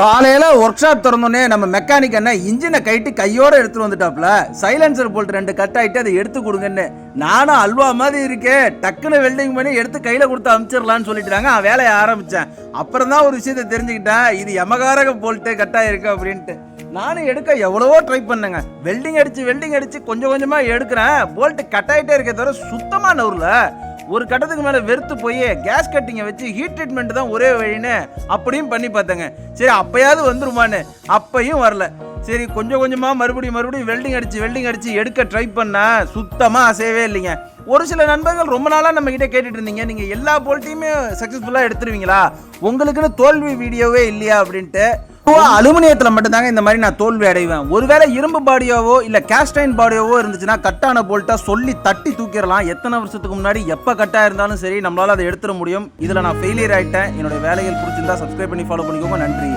காலையில் work shop திறந்தோடனே நம்ம mechanic அண்ணன் இன்ஜினை கைட்டு கையோடு எடுத்துகிட்டு வந்துட்டாப்ல சைலன்சர் போல்ட் ரெண்டு கட் ஆகிட்டு அதை எடுத்து கொடுங்கன்னு. நானும் அல்வா மாதிரி இருக்கே. டக்குன்னு வெல்டிங் பண்ணி எடுத்து கையில் கொடுத்து அனுப்பிச்சிடலான்னு சொல்லிட்டாங்க நான் வேலையை ஆரம்பித்தேன் அப்புறம் தான் ஒரு விஷயத்தை தெரிஞ்சுக்கிட்டேன். இது எமகாரக போல்ட்டு கட் ஆகிருக்கு அப்படின்ட்டு. நானும் எடுக்க எவ்வளவோ ட்ரை பண்ணேங்க. வெல்டிங் அடிச்சு வெல்டிங் அடித்து கொஞ்சம் கொஞ்சமாக எடுக்கிறேன். போல்ட்டு கட் ஆகிட்டே இருக்க தவிர சுத்தமாக நவுறல. ஒரு கட்டத்துக்கு மேலே வெறுத்து போய் கேஸ் கட்டிங்கை வச்சு ஹீட் ட்ரீட்மெண்ட் தான் ஒரே வழின்னு அப்படியும் பண்ணி பார்த்தேங்க. சரி அப்பயாவது வந்துருமான்னு அப்பையும் வரல. சரி கொஞ்சம் கொஞ்சமாக மறுபடியும் மறுபடியும் வெல்டிங் அடிச்சு வெல்டிங் அடித்து எடுக்க ட்ரை பண்ணால் சுத்தமாக அசையவே இல்லைங்க. ஒரு சில நண்பர்கள் ரொம்ப நாளாக நம்ம கிட்ட கேட்டுட்டு இருந்தீங்க நீங்கள் எல்லா போல்ட்டையுமே சக்ஸஸ்ஃபுல்லாக எடுத்துருவீங்களா? உங்களுக்குன்னு தோல்வி வீடியோவே இல்லையா அப்படின்ட்டு அலுமினியத்தில் மட்டும்தாங்க இந்த மாதிரி நான் தோல்வி அடைவேன். ஒருவேளை இரும்பு பாடியோவோ இல்லை கேஸ்டைன் பாடியோவோ இருந்துச்சுன்னா கட்டான போல்ட்டா சொல்லி தட்டி தூக்கிடலாம். எத்தனை வருஷத்துக்கு முன்னாடி எப்போ கட்டாக இருந்தாலும் சரி நம்மளால் அதை எடுத்துட முடியும். இதில் நான் ஃபெயிலியர் ஆகிட்டேன் என்னோட வேலைகள் பிடிச்சிருந்தா சப்ஸ்கிரைப் பண்ணி ஃபாலோ பண்ணிக்கோங்க. நன்றி.